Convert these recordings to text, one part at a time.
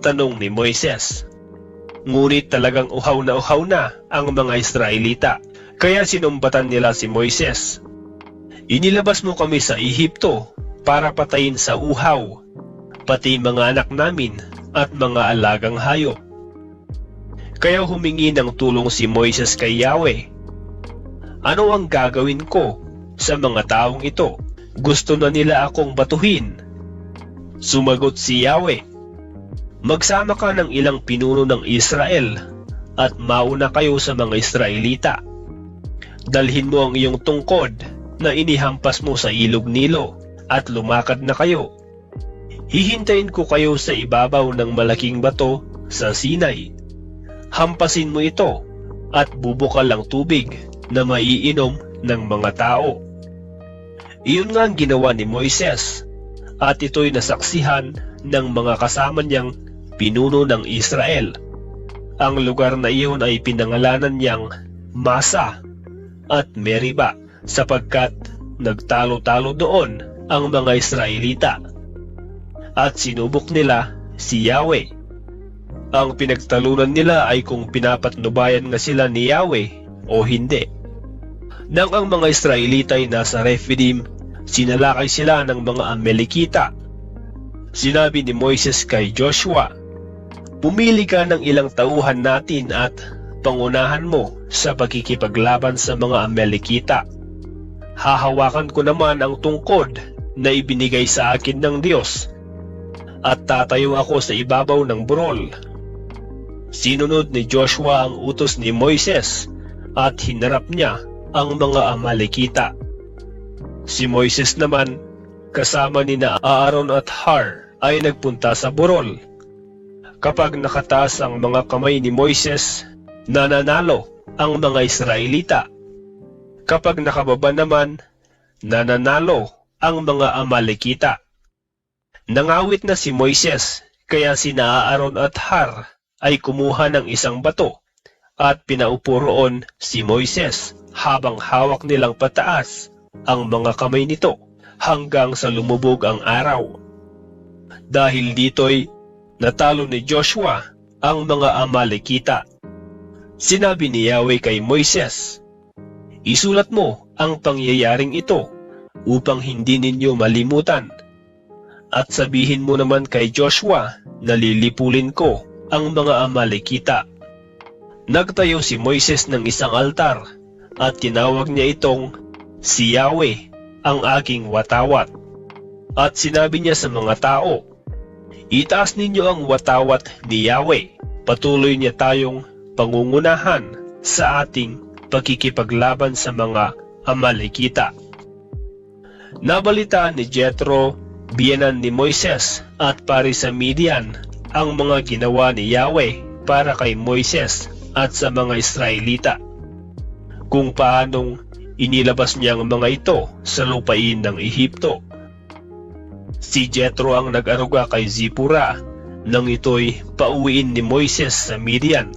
Tanong ni Moises. Ngunit talagang uhaw na uhaw na ang mga Israelita, kaya sinumbatan nila si Moises. Inilabas mo kami sa Ehipto para patayin sa uhaw, pati mga anak namin at mga alagang hayop. Kaya humingi ng tulong si Moises kay Yahweh. Ano ang gagawin ko sa mga taong ito? Gusto na nila akong batuhin. Sumagot si Yahweh. Magsama ka ng ilang pinuno ng Israel at mauna kayo sa mga Israelita. Dalhin mo ang iyong tungkod na inihampas mo sa ilog Nilo at lumakad na kayo. Hihintayin ko kayo sa ibabaw ng malaking bato sa Sinai. Hampasin mo ito at bubukal ang tubig na maiinom ng mga tao. Iyon nga ang ginawa ni Moises at ito'y nasaksihan ng mga kasama niyang pinuno ng Israel. Ang lugar na iyon ay pinangalanan niyang Masa at Meriba sapagkat nagtalo-talo doon ang mga Israelita. At sinubok nila si Yahweh. Ang pinagtalunan nila ay kung pinapatnubayan nga sila ni Yahweh o hindi. Nang ang mga Israelita ay nasa Rephidim, sinalakay sila ng mga Amalekita. Sinabi ni Moises kay Joshua, Pumili ka ng ilang tauhan natin at pangunahan mo sa pagkikipaglaban sa mga Amalekita. Hahawakan ko naman ang tungkod na ibinigay sa akin ng Diyos at tatayo ako sa ibabaw ng burol. Sinunod ni Joshua ang utos ni Moises at hinarap niya ang mga Amalekita. Si Moises naman kasama ni Aaron at Har ay nagpunta sa burol Kapag nakataas ang mga kamay ni Moises, nananalo ang mga Israelita. Kapag nakababa naman, nananalo ang mga Amalekita. Nangawit na si Moises, kaya si Aaron at Har ay kumuha ng isang bato at pinaupo roon si Moises habang hawak nilang pataas ang mga kamay nito hanggang sa lumubog ang araw. Dahil dito'y natalo ni Joshua ang mga Amalekita. Sinabi ni Yahweh kay Moises, Isulat mo ang pangyayaring ito upang hindi ninyo malimutan. At sabihin mo naman kay Joshua na lilipulin ko ang mga Amalekita. Nagtayo si Moises ng isang altar at tinawag niya itong si Yahweh ang aking watawat. At sinabi niya sa mga tao, Itaas ninyo ang watawat ni Yahweh. Patuloy niya tayong pangungunahan sa ating pagkikipaglaban sa mga Amalekita. Nabalitaan ni Jethro, biyanan ni Moises at pari sa Midian ang mga ginawa ni Yahweh para kay Moises at sa mga Israelita. Kung paanong inilabas niya ang mga ito sa lupain ng Ehipto. Si Jethro ang nag-aruga kay Zipura nang ito'y pauwiin ni Moises sa Midian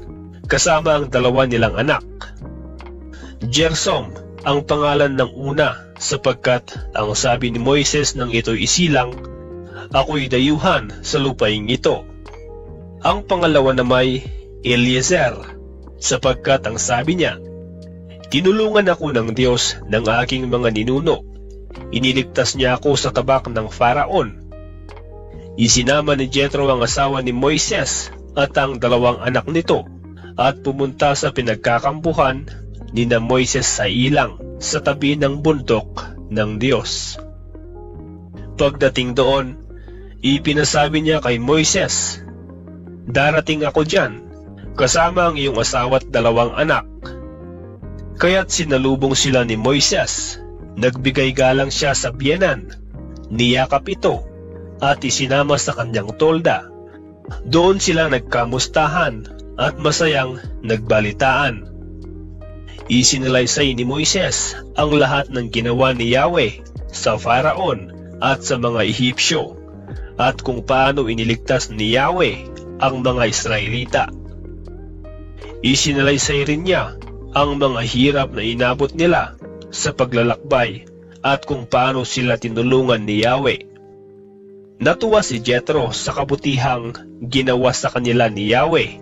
kasama ang dalawa nilang anak. Gersom ang pangalan ng una sapagkat ang sabi ni Moises nang ito'y isilang, ako'y dayuhan sa lupaing ito. Ang pangalawa namay Eliezer sapagkat ang sabi niya, tinulungan ako ng Diyos ng aking mga ninuno Iniligtas niya ako sa tabak ng Faraon. Isinama ni Jethro ang asawa ni Moises at ang dalawang anak nito at pumunta sa pinagkakampuhan ni na Moises sa ilang sa tabi ng bundok ng Diyos. Pagdating doon, ipinasabi niya kay Moises, Darating ako dyan, kasama ang iyong asawa at dalawang anak. Kaya't sinalubong sila ni Moises. Nagbigay galang siya sa biyenan. Niyakap ito at isinama sa kanyang tolda. Doon sila nagkamustahan at masayang nagbalitaan. Isinalaysay ni Moises ang lahat ng ginawa ni Yahweh sa Faraon at sa mga Ehipsyo at kung paano iniligtas ni Yahweh ang mga Israelita. Isinalaysay rin niya ang mga hirap na inabot nila sa paglalakbay at kung paano sila tinulungan ni Yahweh. Natuwa si Jethro sa kabutihang ginawa sa kanila ni Yahweh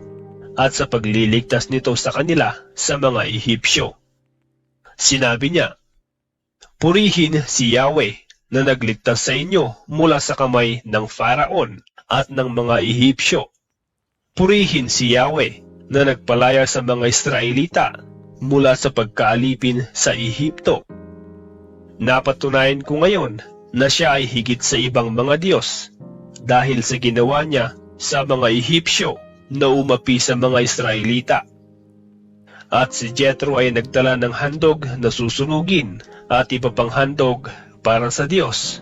at sa pagliligtas nito sa kanila sa mga Ehipsyo. Sinabi niya, Purihin si Yahweh na nagligtas sa inyo mula sa kamay ng Faraon at ng mga Ehipsyo. Purihin si Yahweh na nagpalaya sa mga Israelita mula sa pagkaalipin sa Ehipto. Napatunayan ko ngayon na siya ay higit sa ibang mga Diyos dahil sa ginawa niya sa mga Ehipsyo na umapi sa mga Israelita. At si Jethro ay nagdala ng handog na susunugin at iba pang handog para sa Diyos.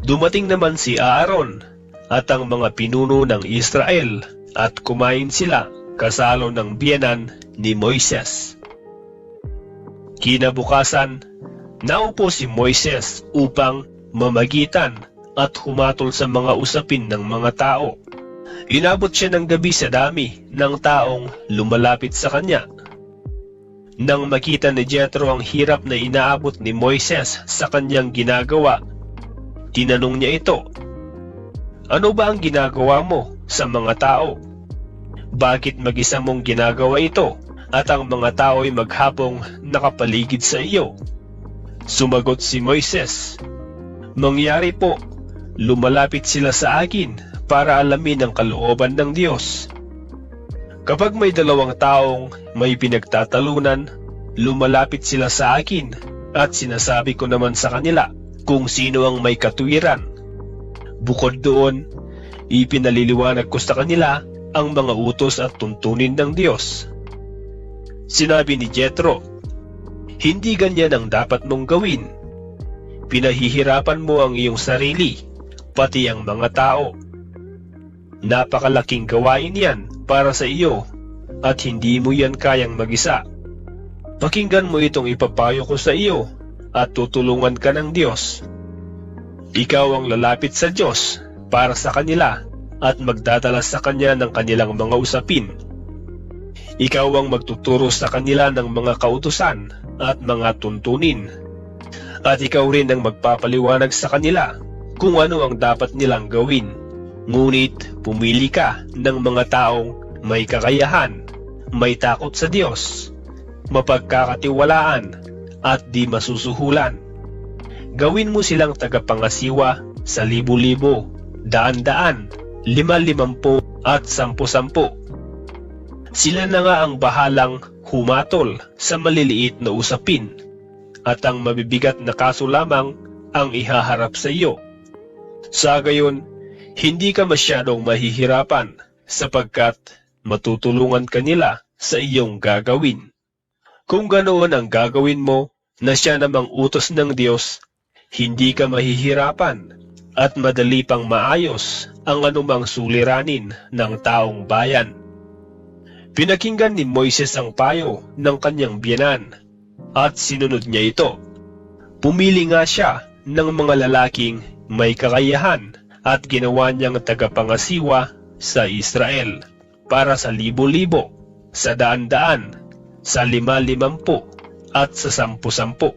Dumating naman si Aaron at ang mga pinuno ng Israel at kumain sila kasalo ng biyanan ni Moises. Kinabukasan, naupo si Moises upang mamagitan at humatol sa mga usapin ng mga tao. Inabot siya ng gabi sa dami ng taong lumalapit sa kanya. Nang makita ni Jethro ang hirap na inaabot ni Moises sa kanyang ginagawa, tinanong niya ito, Ano ba ang ginagawa mo sa mga tao? Bakit mag-isa mong ginagawa ito at ang mga tao ay maghapong nakapaligid sa iyo? Sumagot si Moises, Mangyari po, lumalapit sila sa akin para alamin ang kalooban ng Diyos. Kapag may dalawang taong may pinagtatalunan, lumalapit sila sa akin at sinasabi ko naman sa kanila kung sino ang may katuwiran. Bukod doon, ipinaliliwanag ko sa kanila ang mga utos at tuntunin ng Diyos. Sinabi ni Jethro, Hindi ganyan ang dapat mong gawin. Pinahihirapan mo ang iyong sarili, pati ang mga tao. Napakalaking gawain yan para sa iyo at hindi mo yan kayang mag-isa. Pakinggan mo itong ipapayo ko sa iyo at tutulungan ka ng Diyos. Ikaw ang lalapit sa Diyos para sa kanila at magdadala sa Kanya ng kanilang mga usapin. Ikaw ang magtuturo sa kanila ng mga kautusan at mga tuntunin. At ikaw rin ang magpapaliwanag sa kanila kung ano ang dapat nilang gawin. Ngunit pumili ka ng mga taong may kakayahan, may takot sa Diyos, mapagkakatiwalaan at di masusuhulan. Gawin mo silang tagapangasiwa sa libo-libo, daan-daan, lima-limampu at sampu-sampu. Sila na nga ang bahalang humatol sa maliliit na usapin at ang mabibigat na kaso lamang ang ihaharap sa iyo. Sa gayon, hindi ka masyadong mahihirapan sapagkat matutulungan ka nila sa iyong gagawin. Kung ganoon ang gagawin mo na siya namang utos ng Diyos, hindi ka mahihirapan at madali pang maayos ang anumang suliranin ng taong bayan. Pinakinggan ni Moises ang payo ng kanyang biyanan at sinunod niya ito. Pumili nga siya ng mga lalaking may kakayahan at ginawa niyang tagapangasiwa sa Israel para sa libo-libo, sa daan-daan, sa lima-limampu at sa sampu-sampu.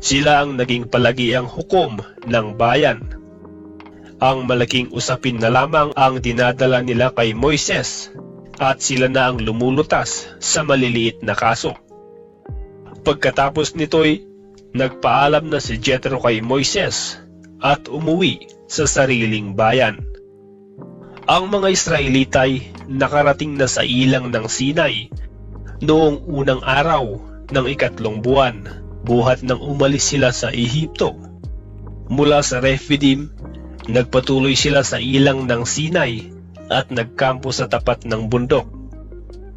Sila ang naging palagiang hukom ng bayan. Ang malaking usapin na lamang ang dinadala nila kay Moises at sila na ang lumulutas sa maliliit na kaso. Pagkatapos nito'y nagpaalam na si Jethro kay Moises at umuwi sa sariling bayan. Ang mga Israelita ay nakarating na sa ilang ng Sinai noong unang araw ng ikatlong buwan buhat nang umalis sila sa Ehipto. Mula sa Rephidim, nagpatuloy sila sa ilang ng Sinai at nagkampo sa tapat ng bundok.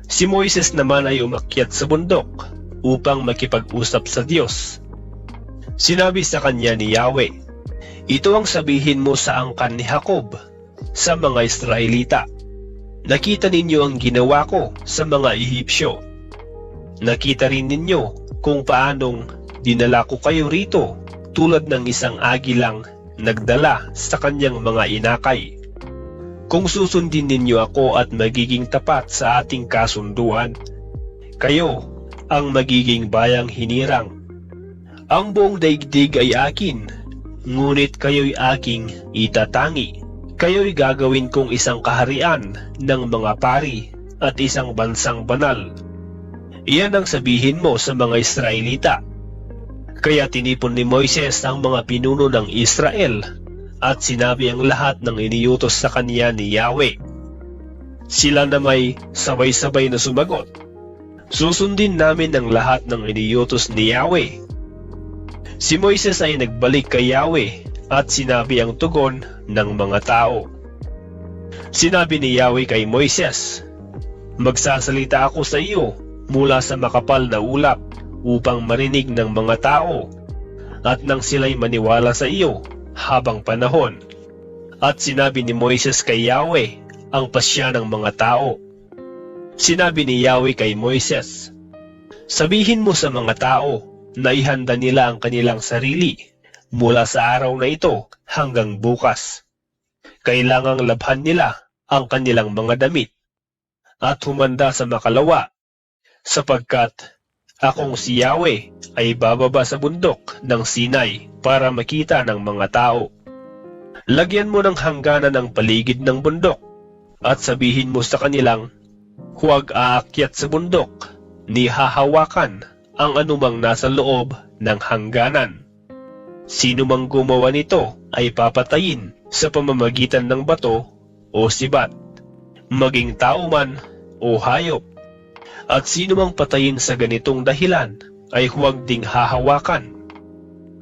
Si Moises naman ay umakyat sa bundok upang makipag-usap sa Diyos. Sinabi sa kanya ni Yahweh, Ito ang sabihin mo sa angkan ni Jacob, sa mga Israelita. Nakita ninyo ang ginawa ko sa mga Ehipsyo. Nakita rin ninyo kung paanong dinala ko kayo rito tulad ng isang agilang nagdala sa kanyang mga inakay. Kung susundin ninyo ako at magiging tapat sa ating kasunduan, kayo ang magiging bayang hinirang. Ang buong daigdig ay akin, ngunit kayo'y aking itatangi. Kayo'y gagawin kong isang kaharian ng mga pari at isang bansang banal. Iyan ang sabihin mo sa mga Israelita. Kaya tinipon ni Moises ang mga pinuno ng Israel at sinabi ang lahat ng iniutos sa kanya ni Yahweh. Sila na may sabay-sabay na sumagot. Susundin namin ang lahat ng iniutos ni Yahweh. Si Moises ay nagbalik kay Yahweh at sinabi ang tugon ng mga tao. Sinabi ni Yahweh kay Moises, Magsasalita ako sa iyo mula sa makapal na ulap upang marinig ng mga tao at nang sila'y maniwala sa iyo habang panahon. At sinabi ni Moises kay Yahweh ang pasya ng mga tao. Sinabi ni Yahweh kay Moises, Sabihin mo sa mga tao na ihanda nila ang kanilang sarili mula sa araw na ito hanggang bukas. Kailangang labhan nila ang kanilang mga damit at humanda sa makalawa sapagkat akong si Yahweh ay bababa sa bundok ng Sinai para makita ng mga tao. Lagyan mo ng hangganan ang paligid ng bundok at sabihin mo sa kanilang, huwag aakyat sa bundok, ni hahawakan ang anumang nasa loob ng hangganan. Sino mang gumawa nito ay papatayin sa pamamagitan ng bato o sibat, maging tao man o hayop. At sino mang patayin sa ganitong dahilan ay huwag ding hahawakan.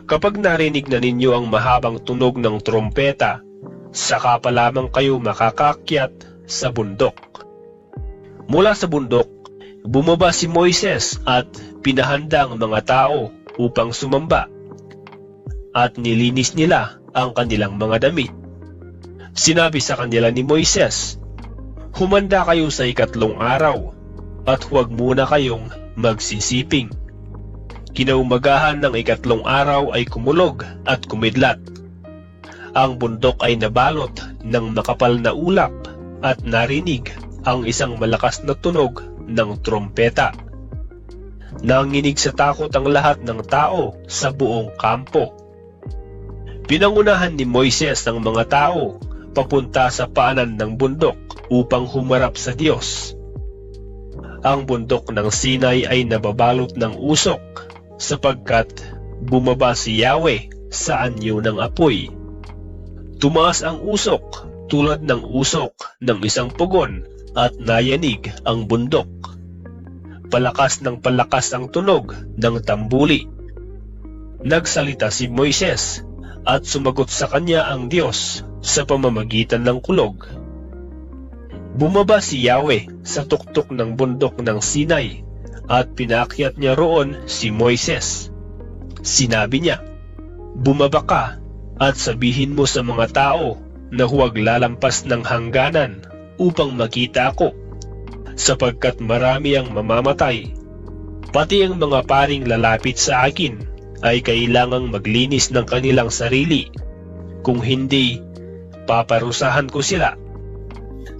Kapag narinig na ninyo ang mahabang tunog ng trompeta, saka pa lamang kayo makakakyat sa bundok. Mula sa bundok, bumaba si Moises at pinahanda ang mga tao upang sumamba at nilinis nila ang kanilang mga damit. Sinabi sa kanila ni Moises, Humanda kayo sa ikatlong araw at huwag muna kayong magsisiping. Kinaumagahan ng ikatlong araw ay kumulog at kumidlat. Ang bundok ay nabalot ng makapal na ulap at narinig ang isang malakas na tunog ng trompeta. Nanginig sa takot ang lahat ng tao sa buong kampo. Pinangunahan ni Moises ang mga tao papunta sa paanan ng bundok upang humarap sa Diyos. Ang bundok ng Sinai ay nababalot ng usok sapagkat bumaba si Yahweh sa anyo ng apoy. Tumaas ang usok tulad ng usok ng isang pugon at nayanig ang bundok. Palakas ng palakas ang tunog ng tambuli. Nagsalita si Moises at sumagot sa kanya ang Diyos sa pamamagitan ng kulog. Bumaba si Yahweh sa tuktok ng bundok ng Sinai at pinakyat niya roon si Moises. Sinabi niya, Bumaba ka at sabihin mo sa mga tao na huwag lalampas ng hangganan upang makita ako, sapagkat marami ang mamamatay. Pati ang mga paring lalapit sa akin ay kailangang maglinis ng kanilang sarili. Kung hindi, paparusahan ko sila.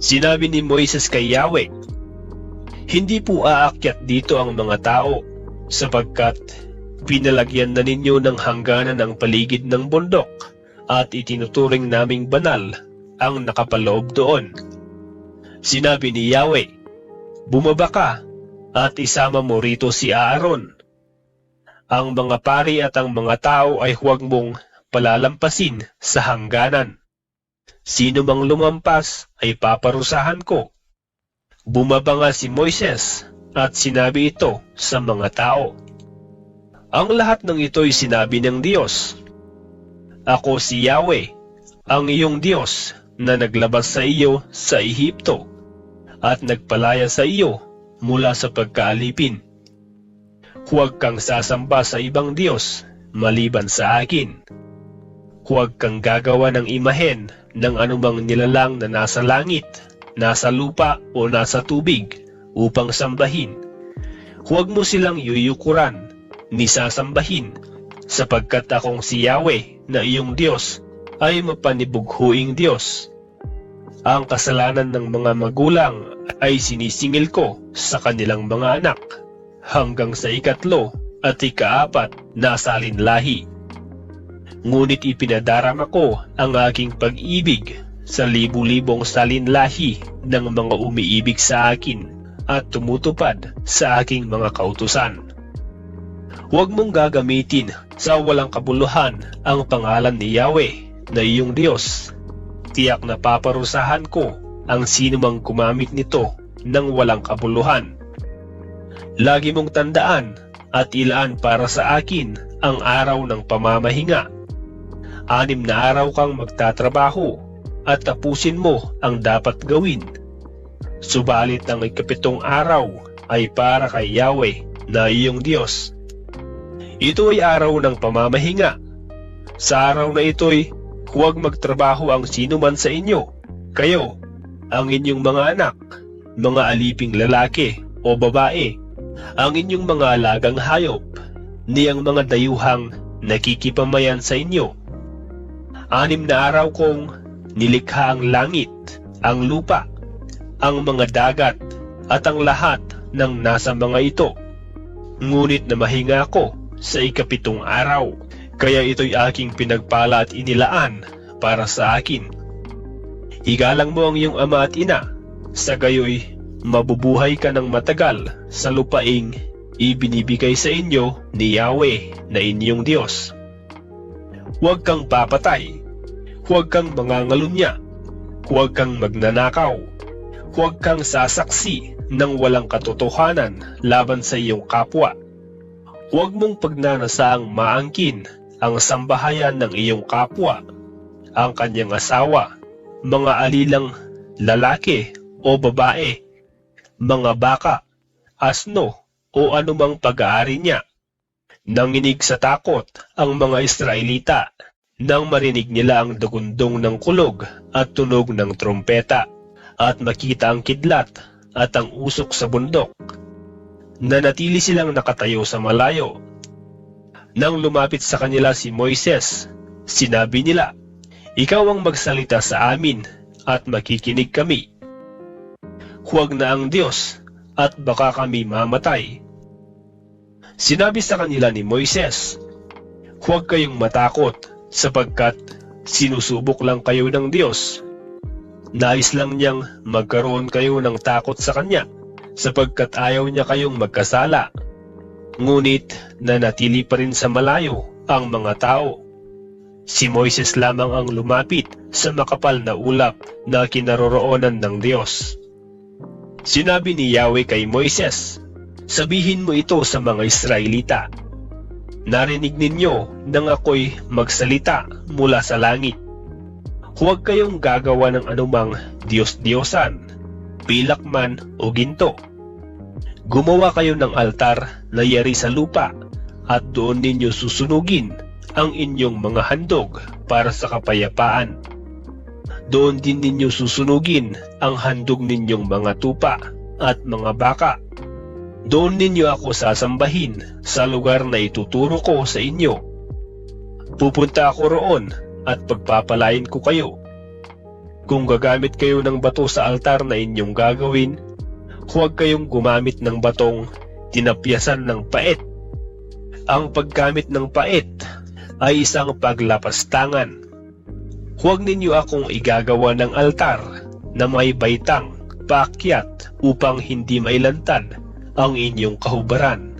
Sinabi ni Moises kay Yahweh, Hindi po aakyat dito ang mga tao, sapagkat pinalagyan na ninyo ng hangganan ang paligid ng bundok at itinuturing naming banal ang nakapaloob doon. Sinabi ni Yahweh, Bumaba ka at isama mo rito si Aaron. Ang mga pari at ang mga tao ay huwag mong palalampasin sa hangganan. Sino mang lumampas ay paparusahan ko. Bumaba nga si Moises at sinabi ito sa mga tao. Ang lahat ng ito'y sinabi ng Diyos. Ako si Yahweh, ang iyong Diyos na naglabas sa iyo sa Ehipto at nagpalaya sa iyo mula sa pagkaalipin. Huwag kang sasamba sa ibang Diyos maliban sa akin. Huwag kang gagawa ng imahen ng anumang nilalang na nasa langit, nasa lupa o nasa tubig upang sambahin. Huwag mo silang yuyukuran ni sasambahin sapagkat akong si Yahweh na iyong Diyos ay mapanibughuing Diyos. Ang kasalanan ng mga magulang ay sinisingil ko sa kanilang mga anak hanggang sa ikatlo at ikaapat na salinlahi. Ngunit ipinadarama ko ang aking pag-ibig sa libu-libong salinlahi ng mga umiibig sa akin at tumutupad sa aking mga kautusan. Huwag mong gagamitin sa walang kabuluhan ang pangalan ni Yahweh na iyong Diyos. Tiyak na paparusahan ko ang sinumang gumamit nito ng walang kabuluhan. Lagi mong tandaan at ilaan para sa akin ang araw ng pamamahinga. Anim na araw kang magtatrabaho at tapusin mo ang dapat gawin. Subalit ang ikapitong araw ay para kay Yahweh na iyong Diyos. Ito ay araw ng pamamahinga. Sa araw na ito'y huwag magtrabaho ang sino man sa inyo. Kayo, ang inyong mga anak, mga aliping lalaki o babae, ang inyong mga alagang hayop, niyang mga dayuhang nakikipamayan sa inyo. Anim na araw kong nilikha ang langit, ang lupa, ang mga dagat, at ang lahat ng nasa mga ito. Ngunit na mahinga ako sa ikapitong araw, kaya ito'y aking pinagpala at inilaan para sa akin. Igalang mo ang iyong ama at ina, sa gayoy mabubuhay ka ng matagal sa lupaing ibinibigay sa inyo ni Yahweh na inyong Diyos. Huwag kang papatay, huwag kang mangangalunya, huwag kang magnanakaw, huwag kang sasaksi ng walang katotohanan laban sa iyong kapwa. Huwag mong pagnanasaang maangkin ang sambahayan ng iyong kapwa, ang kanyang asawa, mga alilang lalaki o babae, mga baka, asno o anumang pag-aari niya. Nanginig sa takot ang mga Israelita nang marinig nila ang dagundong ng kulog at tunog ng trompeta at makita ang kidlat at ang usok sa bundok. Nanatili silang nakatayo sa malayo. Nang lumapit sa kanila si Moises, sinabi nila, Ikaw ang magsalita sa amin at makikinig kami huwag na ang Diyos at baka kami mamatay. Sinabi sa kanila ni Moises, Huwag kayong matakot sapagkat sinusubok lang kayo ng Diyos. Nais lang niyang magkaroon kayo ng takot sa Kanya sapagkat ayaw niya kayong magkasala. Ngunit nanatili pa rin sa malayo ang mga tao. Si Moises lamang ang lumapit sa makapal na ulap na kinaroroonan ng Diyos. Sinabi ni Yahweh kay Moises, Sabihin mo ito sa mga Israelita. Narinig ninyo nang ako'y magsalita mula sa langit. Huwag kayong gagawa ng anumang Diyos-Diyosan, pilak man o ginto. Gumawa kayo ng altar na yari sa lupa at doon ninyo susunugin ang inyong mga handog para sa kapayapaan doon din ninyo susunugin ang handog ninyong mga tupa at mga baka. Doon ninyo ako sasambahin sa lugar na ituturo ko sa inyo. Pupunta ako roon at pagpapalain ko kayo. Kung gagamit kayo ng bato sa altar na inyong gagawin, huwag kayong gumamit ng batong tinapyasan ng pait. Ang paggamit ng pait ay isang paglapastangan Huwag ninyo akong igagawa ng altar na may baitang, paakyat upang hindi mailantad ang inyong kahubaran.